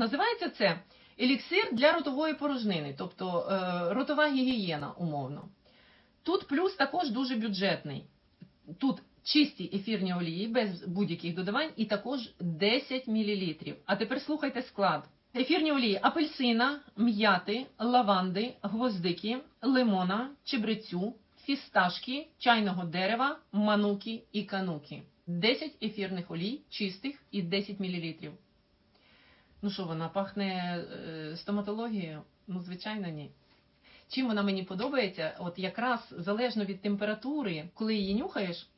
Називається це еліксир для ротової порожнини, тобто е, ротова гігієна, умовно. Тут плюс також дуже бюджетний. Тут чисті ефірні олії без будь-яких додавань і також 10 мл. А тепер слухайте склад. Ефірні олії апельсина, м'яти, лаванди, гвоздики, лимона, чебрецю, фісташки, чайного дерева, мануки і кануки. 10 ефірних олій чистих і 10 мл. Ну що, вона пахне е, стоматологією? Ну, звичайно, ні. Чим вона мені подобається? От якраз залежно від температури, коли її нюхаєш.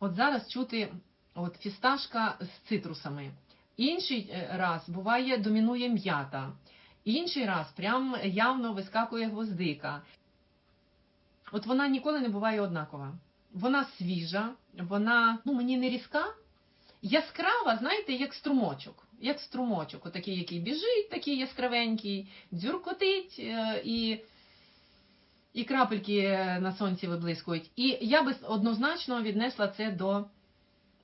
От зараз чути от фісташка з цитрусами. Інший е, раз буває домінує м'ята. Інший раз прям явно вискакує гвоздика. От вона ніколи не буває однакова. Вона свіжа, вона ну, мені не різка, яскрава, знаєте, як струмочок. Як струмочок, отакий, який біжить, такий яскравенький, дзюркотить е, і, і крапельки на сонці виблискують. І я би однозначно віднесла це до,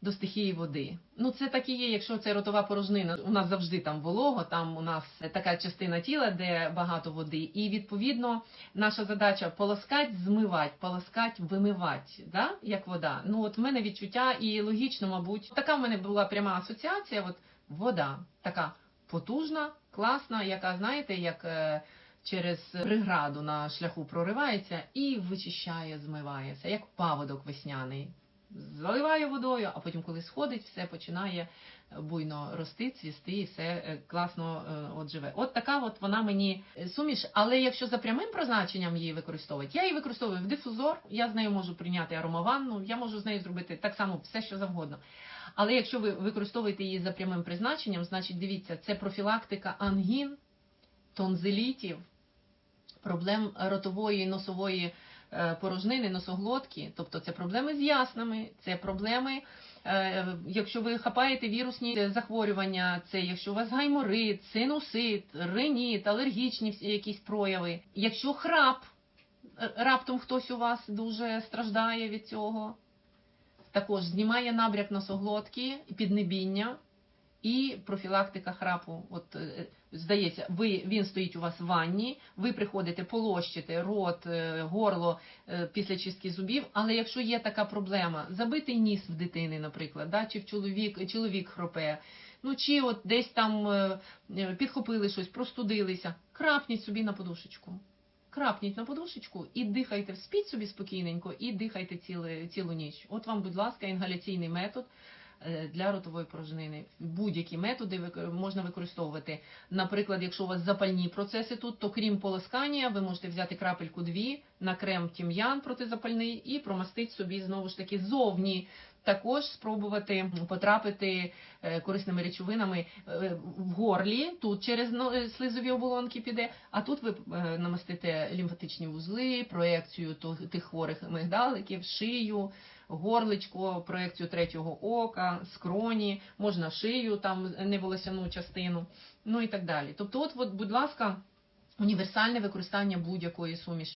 до стихії води. Ну, це так і є, якщо це ротова порожнина. У нас завжди там волого, там у нас така частина тіла, де багато води. І відповідно наша задача полоскать, змивати, полоскать, вимивати, да? як вода. Ну от в мене відчуття і логічно, мабуть, така в мене була пряма асоціація. От вода така потужна, класна, яка, знаєте, як е, через преграду на шляху проривається і вичищає, змивається, як паводок весняний. Заливає водою, а потім, коли сходить, все починає буйно рости, цвісти, і все е, класно е, от живе. От така от вона мені е, суміш. Але якщо за прямим призначенням її використовувати, я її використовую в дифузор, я з нею можу прийняти аромаванну, я можу з нею зробити так само все, що завгодно. Але якщо ви використовуєте її за прямим призначенням, значить дивіться, це профілактика ангін, тонзилітів, проблем ротової носової е, порожнини, носоглотки, тобто це проблеми з яснами, це проблеми, е, якщо ви хапаєте вірусні захворювання, це якщо у вас гайморит, синусит, риніт, алергічні якісь прояви, якщо храп, е, раптом хтось у вас дуже страждає від цього, також знімає набряк носоглотки, піднебіння і профілактика храпу. От е, здається, ви він стоїть у вас в ванні, ви приходите полощите рот, е, горло е, після чистки зубів. Але якщо є така проблема, забитий ніс в дитини, наприклад, да, чи в чоловік, чоловік хропе. Ну чи от десь там підхопили щось, простудилися, крапніть собі на подушечку. Крапніть на подушечку і дихайте, спіть собі спокійненько і дихайте ціле, цілу ніч. От вам, будь ласка, інгаляційний метод для ротової порожнини. Будь-які методи можна використовувати. Наприклад, якщо у вас запальні процеси тут, то крім полоскання, ви можете взяти крапельку дві на крем тім'ян протизапальний і промастити собі знову ж таки зовні. Також спробувати потрапити е, корисними речовинами е, в горлі, тут через е, слизові оболонки піде, а тут ви намастите лімфатичні вузли, проекцію тих хворих мигдаликів, шию, горличко, проекцію третього ока, скроні, можна шию, там неволосяну частину, ну і так далі. Тобто, от, от будь ласка, універсальне використання будь-якої суміші.